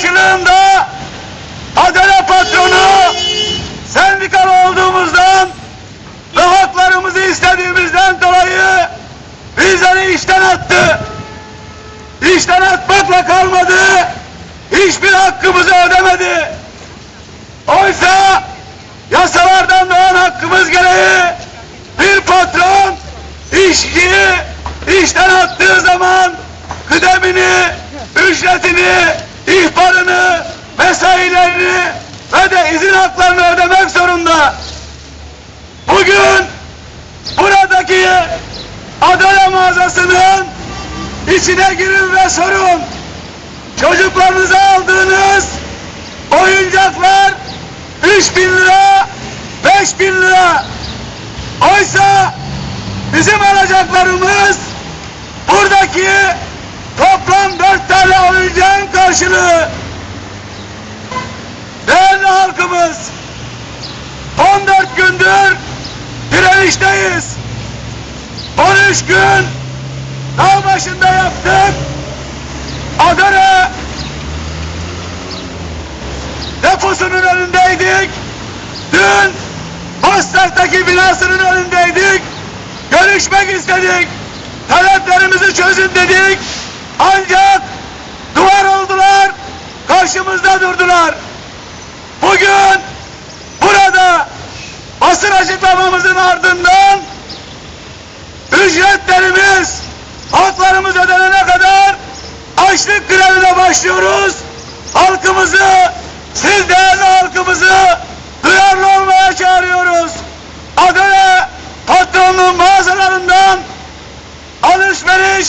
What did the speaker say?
karşılığında Adana patronu sendikalı olduğumuzdan ve haklarımızı istediğimizden dolayı bizleri işten attı. İşten atmakla kalmadı. Hiçbir hakkımızı ödemedi. Oysa yasalardan doğan hakkımız gereği bir patron işçiyi işten attığı zaman kıdemini, ücretini, ihbarını, mesailerini ve de izin haklarını ödemek zorunda. Bugün buradaki Adana mağazasının içine girin ve sorun. Çocuklarınıza aldığınız oyuncaklar 3 bin lira, 5 bin lira. Oysa bizim alacaklarımız buradaki tane oyuncağın karşılığı. Değerli halkımız, 14 gündür direnişteyiz. 13 gün dağ başında yaptık. Adana deposunun önündeydik. Dün Bostak'taki binasının önündeydik. Görüşmek istedik. Taleplerimizi çözün Karşımızda durdular. Bugün burada basın açıklamamızın ardından ücretlerimiz, haklarımız ödenene kadar açlık grevine başlıyoruz. Halkımızı, siz değerli halkımızı duyarlı olmaya çağırıyoruz. Adana patronluğun mağazalarından alışveriş.